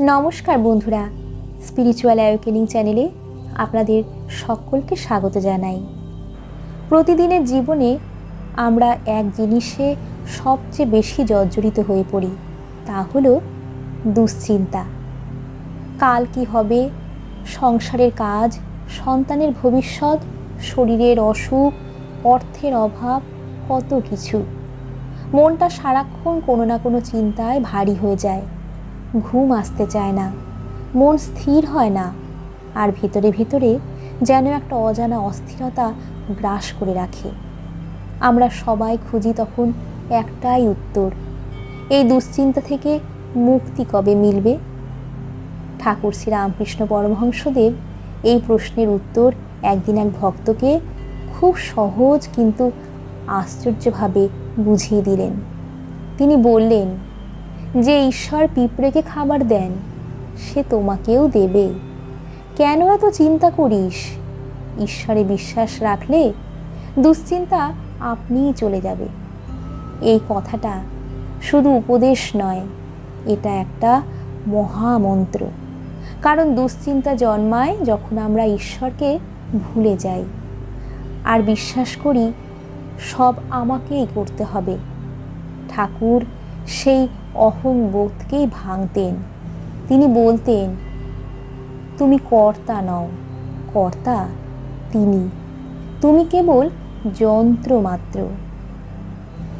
নমস্কার বন্ধুরা spiritual awakening চ্যানেলে আপনাদের সকলকে স্বাগত জানাই। প্রতিদিনের জীবনে আমরা এক জিনিসে সবচেয়ে বেশি জর্জরিত হয়ে পড়ি, তা হলো দুশ্চিন্তা। কাল কি হবে? সংসারের কাজ, সন্তানের ভবিষ্যৎ, শরীরের অসুখ, অর্থের অভাব, কত কিছু। মনটা সারাক্ষণ কোনো না কোনো চিন্তায় ভারী হয়ে যায়। ঘুম আসতে চায় না। মন স্থির হয় না। আর ভিতরে ভিতরে যেন একটা অজানা অস্থিরতা গ্রাস করে রাখে। আমরা সবাই খুঁজি তখন একটাই উত্তর। এই দুশ্চিন্তা থেকে মুক্তি কবে মিলবে? ঠাকুর শ্রী রামকৃষ্ণ পরমহংসদেব এই প্রশ্নের উত্তর একদিন এক ভক্তকে খুব সহজ কিন্তু আশ্চর্যভাবে বুঝিয়ে দিলেন। তিনি বললেন যে ঈশ্বর পিঁপড়েকে খাবার দেন, সে তোমাকেও দেবে। কেন এত চিন্তা করিস? ঈশ্বরে বিশ্বাস রাখলে দুশ্চিন্তা আপনিই চলে যাবে। এই কথাটা শুধু উপদেশ নয়, এটা একটা মহামন্ত্র। কারণ দুশ্চিন্তা জন্মায় যখন আমরা ঈশ্বরকে ভুলে যাই। আর বিশ্বাস করি, সব আমাকেই করতে হবে। ঠাকুর সেই অহংবোধকেই ভাঙতেন। তিনি বলতেন, তুমি কর্তা নও, কর্তা তিনি। তুমি কেবল যন্ত্র মাত্র।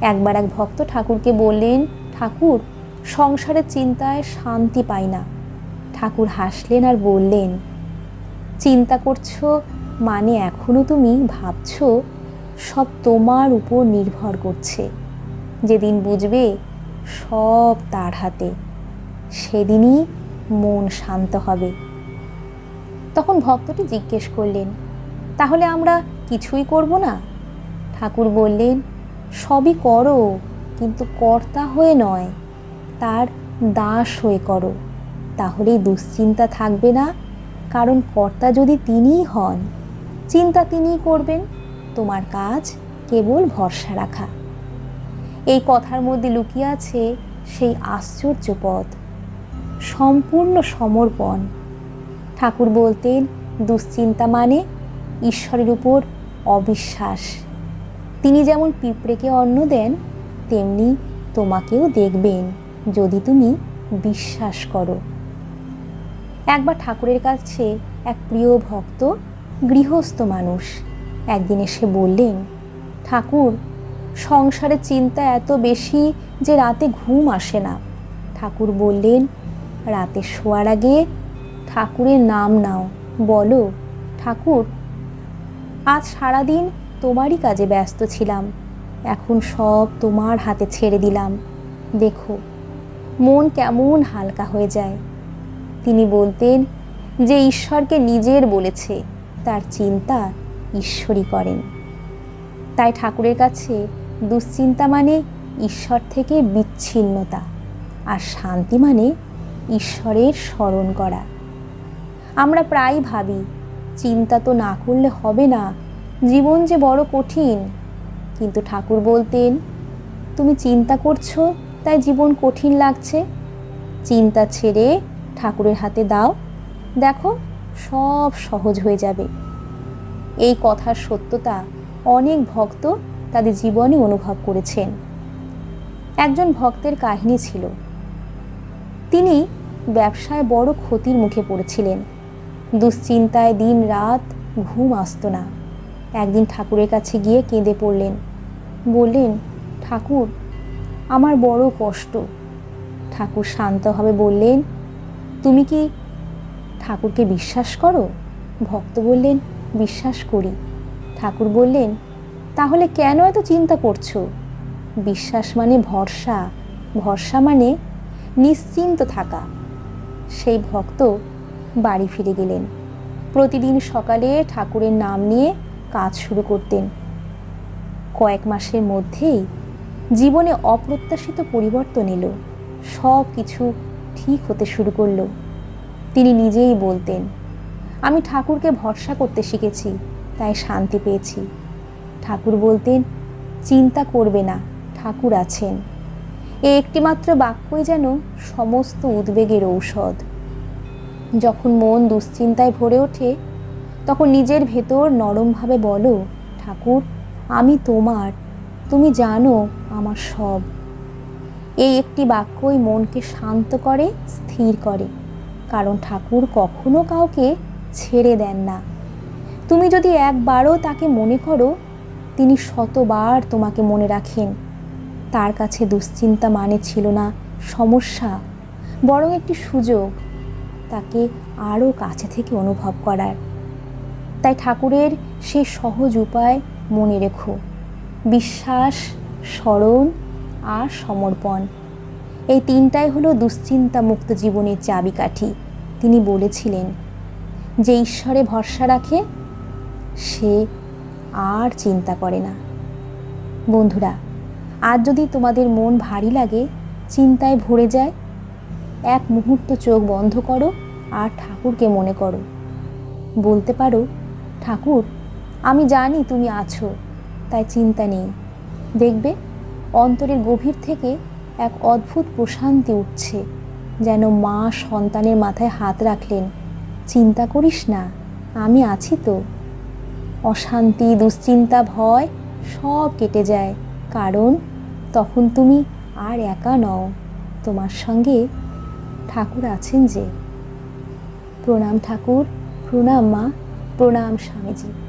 একবার এক ভক্ত ঠাকুরকে বললেন, ঠাকুর, সংসারের চিন্তায় শান্তি পাই না। ঠাকুর হাসলেন আর বললেন, চিন্তা করছ মানে এখনও তুমি ভাবছ সব তোমার উপর নির্ভর করছে। যেদিন বুঝবে সব তার হাতে। সেদিনই মন শান্ত হবে। তখন ভক্তটি জিজ্ঞেস করলেন, তাহলে আমরা কিছুই করব না? ঠাকুর বললেন, সবই করো, কিন্তু কর্তা হয়ে নয়, তার দাস হয়ে করো। তাহলেই দুশ্চিন্তা থাকবে না, কারণ কর্তা যদি তিনিই হন, চিন্তা তিনিই করবেন, তোমার কাজ কেবল ভরসা রাখা। এই কথার মধ্যে লুকিয়ে আছে সেই আশ্চর্য পথ, সম্পূর্ণ সমর্পণ। ঠাকুর বলতেন, দুশ্চিন্তা মানে ঈশ্বরের উপর অবিশ্বাস। তিনি যেমন পিঁপড়েকে অন্ন দেন, তেমনি তোমাকেও দেখবেন যদি তুমি বিশ্বাস করো। একবার ঠাকুরের কাছে এক প্রিয় ভক্ত গৃহস্থ মানুষ একদিন এসে বললেন, ঠাকুর সংসারের চিন্তা এত বেশি যে রাতে ঘুম আসে না। ঠাকুর বললেন, রাতে শোয়ার আগে ঠাকুরের নাম নাও। বলো, ঠাকুর, আজ সারাদিন তোমারই কাজে ব্যস্ত ছিলাম। এখন সব তোমার হাতে ছেড়ে দিলাম। দেখো, মন কেমন হালকা হয়ে যায়। তিনি বলতেন, যে ঈশ্বরকে নিজের বলেছে, তার চিন্তা ঈশ্বরই করেন। তাই ঠাকুরের কাছে দুশ্চিন্তা মানে ঈশ্বর থেকে বিচ্ছিন্নতা, আর শান্তি মানে ঈশ্বরের স্মরণ করা। আমরা প্রায় ভাবি, চিন্তা তো না করলে হবে না, জীবন যে বড় কঠিন। কিন্তু ঠাকুর বলতেন, তুমি চিন্তা করছ, তাই জীবন কঠিন লাগছে। চিন্তা ছেড়ে ঠাকুরের হাতে দাও। দেখো, সব সহজ হয়ে যাবে। এই কথার সত্যতা অনেক ভক্ত তাদের জীবনে অনুভব করেছেন। একজন ভক্তের কাহিনী ছিল। তিনি ব্যবসায় বড় ক্ষতির মুখে পড়েছিলেন। দুশ্চিন্তায় দিন রাত ঘুম আসতো না। একদিন ঠাকুরের কাছে গিয়ে কেঁদে পড়লেন। বললেন, ঠাকুর, আমার বড় কষ্ট। ঠাকুর শান্তভাবে বললেন, তুমি কি ঠাকুরকে বিশ্বাস করো? ভক্ত বললেন, বিশ্বাস করি। ঠাকুর বললেন তাহলে কেন এত চিন্তা করছ? বিশ্বাস মানে ভরসা। ভরসা মানে নিশ্চিন্ত থাকা। সেই ভক্ত বাড়ি ফিরে গেলেন। প্রতিদিন সকালে ঠাকুরের নাম নিয়ে কাজ শুরু করতেন। কয়েক মাসের মধ্যেই জীবনে অপ্রত্যাশিত পরিবর্তন এলো। সব কিছু ঠিক হতে শুরু করল। তিনি নিজেই বলতেন, আমি ঠাকুরকে ভরসা করতে শিখেছি, তাই শান্তি পেয়েছি। ঠাকুর বলতেন, চিন্তা করবে না, ঠাকুর আছেন। এই একটিমাত্র বাক্যই যেন সমস্ত উদ্বেগের ঔষধ। যখন মন দুশ্চিন্তায় ভরে ওঠে, তখন নিজের ভেতর নরমভাবে বলো, ঠাকুর, আমি তোমার, তুমি জানো আমার সব। এই একটি বাক্যই মনকে শান্ত করে, স্থির করে, কারণ ঠাকুর কখনো কাউকে ছেড়ে দেন না। তুমি যদি একবারও তাকে মনে করো তিনি শতবার তোমাকে মনে রাখেন। তার কাছে দুশ্চিন্তা মানে ছিল না সমস্যা, বরং একটি সুযোগ, তাকে আরও কাছে থেকে অনুভব করার। তাই ঠাকুরের সেই সহজ উপায় মনে রেখো। বিশ্বাস, স্মরণ আর সমর্পণ। এই তিনটাই হলো দুশ্চিন্তা মুক্ত জীবনের চাবিকাঠি। তিনি বলেছিলেন, যে ঈশ্বরে ভরসা রাখে, সে আর চিন্তা করে না। বন্ধুরা, আজ যদি তোমাদের মন ভারী লাগে, চিন্তায় ভরে যায়, এক মুহূর্ত চোখ বন্ধ করো আর ঠাকুরকে মনে করো। বলতে পারো, ঠাকুর, আমি জানি তুমি আছো, তাই চিন্তা নেই। দেখবে, অন্তরের গভীর থেকে এক অদ্ভুত প্রশান্তি উঠছে, যেন মা সন্তানের মাথায় হাত রাখলেন। চিন্তা করিস না, আমি আছি তো। অশান্তি, দুশ্চিন্তা, ভয় সব কেটে যায়। কারণ তখন তুমি আর একা নও, তোমার সঙ্গে ঠাকুর আছেন যে। প্রণাম ঠাকুর, প্রণাম মা, প্রণাম স্বামীজি।